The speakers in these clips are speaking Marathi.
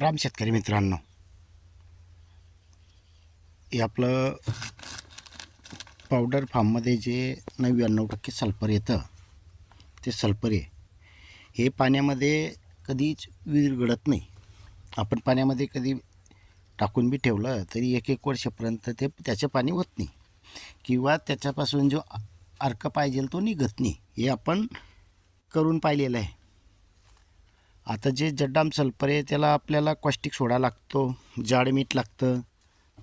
राम शेतकरी मित्रांनो. हे आपलं पावडर फार्ममध्ये जे नव्याण्णव टक्के सल्फर येतं ते सल्फर आहे. हे पाण्यामध्ये कधीच विरघळत नाही. आपण पाण्यामध्ये कधी टाकून बी ठेवलं तरी एक एक वर्षापर्यंत ते त्याचं पाणी होत नाही. किंवा त्याच्यापासून जो अर्क पाहिजे तो निघत नाही. हे आपण करून पाहिलेलं आहे. आता जे जड्डाम सल्फर आहे त्याला आपल्याला कॉस्टिक सोडा लागतो जाड मीठ लागतं.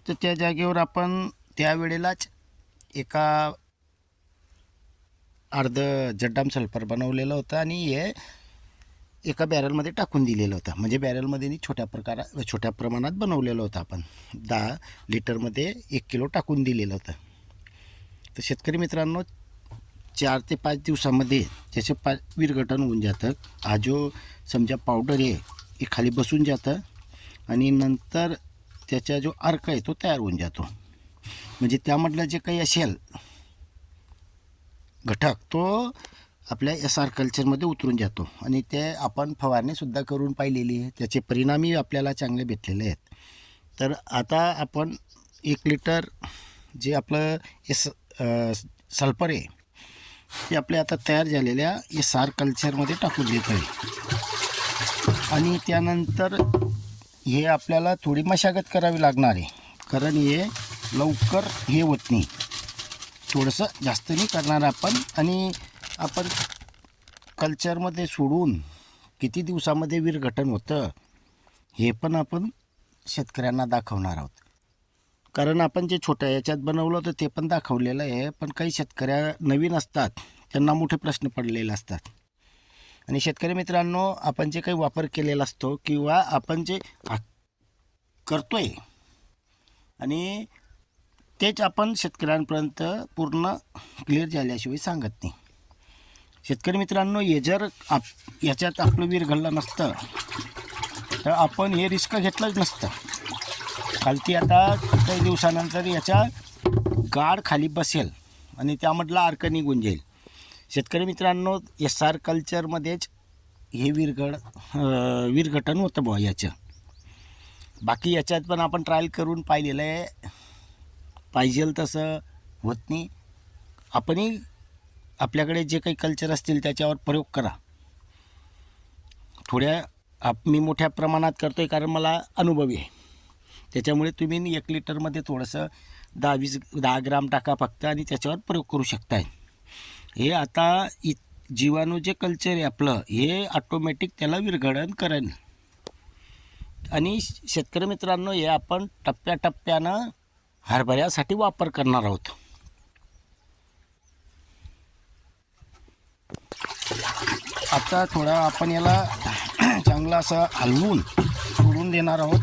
तर त्या जागेवर आपण त्यावेळेलाच एका अर्ध जड्डाम सल्फर बनवलेलं होतं आणि हे एका बॅरलमध्ये टाकून दिलेलं होतं. म्हणजे बॅरलमध्ये छोट्या प्रकारा छोट्या प्रमाणात बनवलेलं होतं आपण. दहा लिटरमध्ये एक किलो टाकून दिलेलं होतं. तर शेतकरी मित्रांनो चार ते पाच दिवसामध्ये त्याचे पा विरघटन होऊन जातं. हा जो समजा पावडर आहे हे खाली बसून जातं आणि नंतर त्याचा जो अर्क आहे तो तयार होऊन जातो. म्हणजे त्यामधलं जे काही असेल घटक तो आपल्या एस आर कल्चरमध्ये उतरून जातो. आणि ते आपण फवारणीसुद्धा करून पाहिलेली आहे. त्याचे परिणामही आपल्याला चांगले भेटलेले आहेत. तर आता आपण एक लिटर जे आपलं एस सल्फर आहे ते आपल्या आता तयार झालेल्या एस आर कल्चरमध्ये टाकून देत आहे आणि त्यानंतर हे आपल्याला थोडी मशागत करावी लागणार आहे. कारण हे लवकर हे होत नाही. थोडंसं जास्त नाही करणार आपण. आणि आपण कल्चरमध्ये सोडून किती दिवसामध्ये विरघटन होतं हे पण आपण शेतकऱ्यांना दाखवणार आहोत. कारण आपण जे छोट्या याच्यात बनवलं होतं ते पण दाखवलेलं आहे. पण काही शेतकऱ्या नवीन असतात त्यांना मोठे प्रश्न पडलेले असतात. आणि शेतकरी मित्रांनो आपण जे काही वापर केलेला असतो किंवा आपण जे करतो करतोय आणि तेच आपण शेतकऱ्यांपर्यंत पूर्ण क्लिअर झाल्याशिवाय सांगत नाही. शेतकरी मित्रांनो हे जर आप याच्यात आपलं विरघडलं नसतं तर आपण हे रिस्क घेतलंच नसतं. खालती आता काही दिवसानंतर याच्या गाड खाली बसेल आणि त्यामधला अर्क निघून जाईल. शेतकरी मित्रांनो एस आर कल्चरमध्येच हे विरघड विरघटन होतं बुवा याचं. बाकी याच्यात पण आपण ट्रायल करून पाहिलेलं आहे. पाहिजेल तसं होत नाही. आपणही आपल्याकडे जे काही कल्चर असतील त्याच्यावर प्रयोग करा. थोड्या आप मी मोठ्या प्रमाणात करतो आहे कारण मला अनुभवी आहे. त्याच्यामुळे तुम्ही एक लिटरमध्ये थोडंसं दहा वीस दहा ग्राम टाका फक्त आणि त्याच्यावर प्रयोग करू शकताय. हे आता इ जीवाणू जे कल्चर आहे आपलं हे ऑटोमॅटिक त्याला विरघळण करेन. आणि शेतकरी मित्रांनो हे आपण टप्प्याटप्प्यानं हरभऱ्यासाठी वापर करणार आहोत. आता थोडा आपण याला चांगला असं हलवून तोडून देणार आहोत.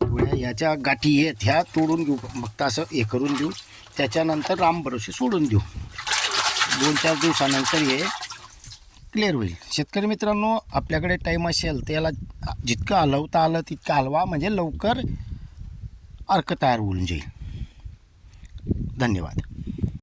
थोड्या याच्या गाठी आहेत ह्या तोडून घेऊ. फक्त असं हे करून देऊ. त्याच्यानंतर रामभरोसे सोडून देऊ. दोन चार दिवसानंतर हे क्लिअर होईल. शेतकरी मित्रांनो आपल्याकडे टाईम असेल त्याला जितकं हलवता आलं तितकं हलवा म्हणजे लवकर अर्क तयार होऊन जाईल. धन्यवाद.